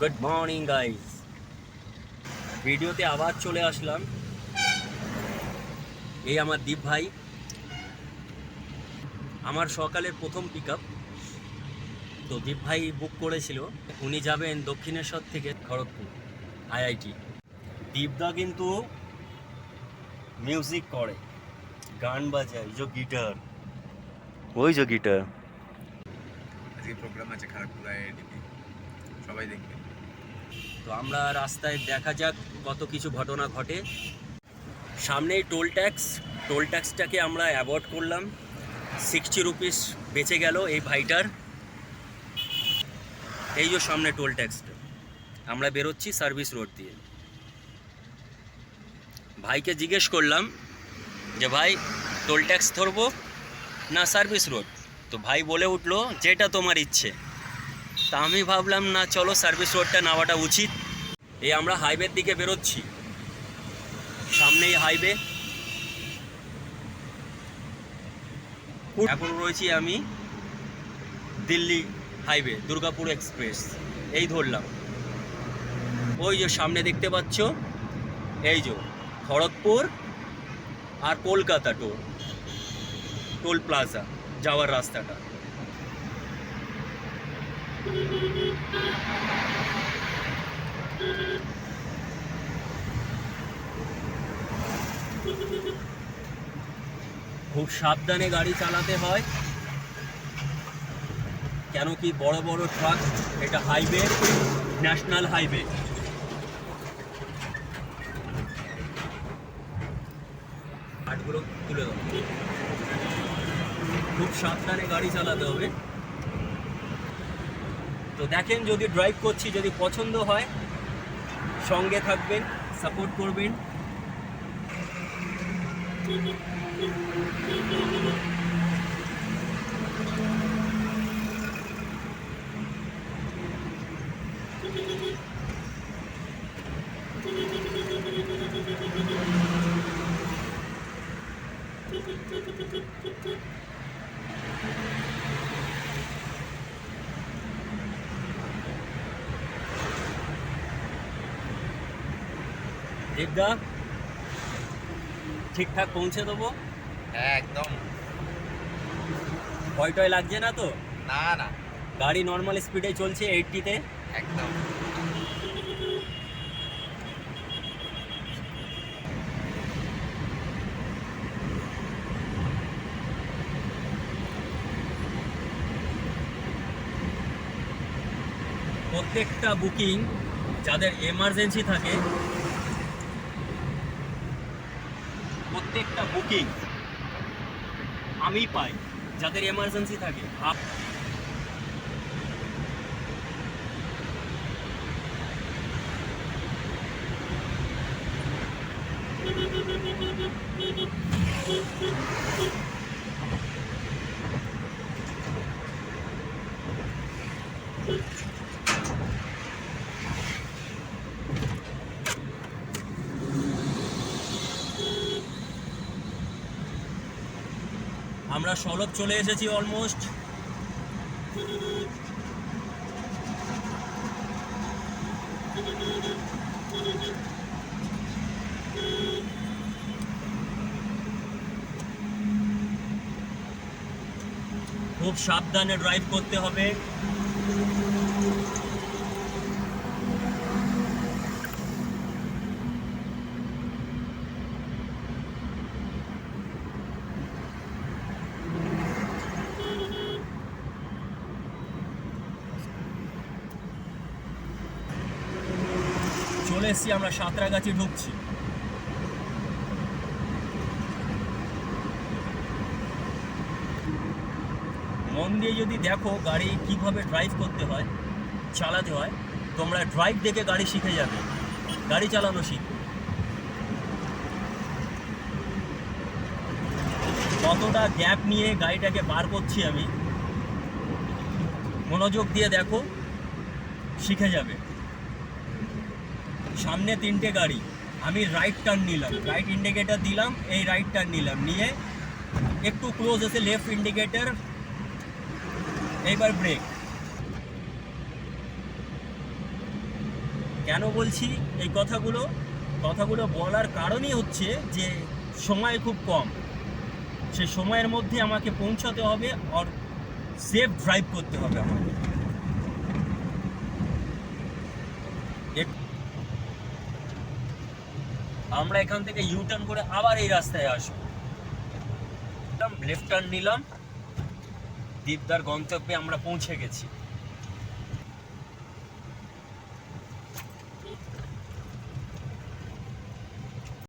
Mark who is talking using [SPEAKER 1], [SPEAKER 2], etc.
[SPEAKER 1] Good morning guys ভিডিওতে আবার চলে আসলাম। এই আমার দীপ ভাই। আমার সকালের প্রথম পিক আপ তো দীপ ভাই বুক করেছিল। উনি যাবেন দক্ষিণেশ্বর থেকে খড়গপুর আইআইটি দীপদা কিন্তু মিউজিক করে। গান বাজায়। যে গিটার ওই যে গিটার
[SPEAKER 2] আজকে প্রোগ্রাম আছে খড়গপুর আইআইটিতে সবাই দেখবে।
[SPEAKER 1] তো আমরা রাস্তায় দেখা যাক কত কিছু ঘটনা ঘটে। সামনেই টোল ট্যাক্স। টোল ট্যাক্সটাকে আমরা অ্যাভয়েড করলাম। সিক্সটি রুপিস বেঁচে গেল এই ভাইটার। এই যে সামনে টোল ট্যাক্সটা। আমরা বেরোচ্ছি সার্ভিস রোড দিয়ে। ভাইকে জিজ্ঞেস করলাম যে, ভাই, টোল ট্যাক্স ধরবো না সার্ভিস রোড? তো ভাই বলে উঠল, যেটা তোমার ইচ্ছে। তা আমি ভাবলাম, না, চলো সার্ভিস রোডটা নেওয়াটা উচিত। এই আমরা হাইওয়ের দিকে বেরোচ্ছি। সামনেই হাইওয়ে এখন রয়েছি আমি দিল্লি হাইওয়ে দুর্গাপুর এক্সপ্রেস এই ধরলাম। ওই যে সামনে দেখতে পাচ্ছ, এই যে খড়গপুর আর কলকাতা টোল টোল প্লাজা যাওয়ার রাস্তাটা। খুব সাবধানে গাড়ি চালাতে হয়। কেন কি বড় বড় ট্রাক এটা হাইওয়ে ন্যাশনাল হাইওয়ে তুলে খুব সাবধানে গাড়ি চালাতে হবে। তো দেখেন যদি ড্রাইভ করছি যদি পছন্দ হয় সঙ্গে থাকবেন সাপোর্ট করবেন। দেবদা ঠিকঠাক পৌঁছে দেবো?
[SPEAKER 2] হ্যাঁ একদম।
[SPEAKER 1] ভয় টয় লাগছে না তো?
[SPEAKER 2] না না।
[SPEAKER 1] গাড়ি নর্মাল স্পিডে চলছে এইটটিতে
[SPEAKER 2] একদম।
[SPEAKER 1] প্রত্যেকটা বুকিং যাদের এমার্জেন্সি থাকে প্রত্যেকটা বুকিং আমি পাই যাদের এমার্জেন্সি থাকে আপ- আমরা সলভ চলে এসেছি অলমোস্ট খুব সাবধানে ড্রাইভ করতে হবে। এসছি আমরা সাঁতরাগাছি ঢুকছি। মন দিয়ে যদি দেখো গাড়ি কীভাবে ড্রাইভ করতে হয়, চালাতে হয়, তোমরা ড্রাইভ দেখে গাড়ি শিখে যাবে। গাড়ি চালানো শিখবে কতটা গ্যাপ নিয়ে গাড়িটাকে বার করছি আমি, মনোযোগ দিয়ে দেখো, শিখে যাবে। সামনে তিনটে গাড়ি। আমি রাইট টার্ন নিলাম। রাইট ইন্ডিকেটার দিলাম, এই রাইট টার্ন নিলাম। নিয়ে একটু ক্লোজ এসে লেফট ইন্ডিকেটার এইবার ব্রেক কেন বলছি এই কথাগুলো? কথাগুলো বলার কারণই হচ্ছে যে সময় খুব কম। সে সময়ের মধ্যে আমাকে পৌঁছাতে হবে আর সেফ ড্রাইভ করতে হবে আমাকে। আমরা এখান থেকে ইউ টার্ন করে আবার এই রাস্তায় আসব। লেফট টার্ন নিলাম। দীপদার গন্তব্যে আমরা পৌঁছে গেছি।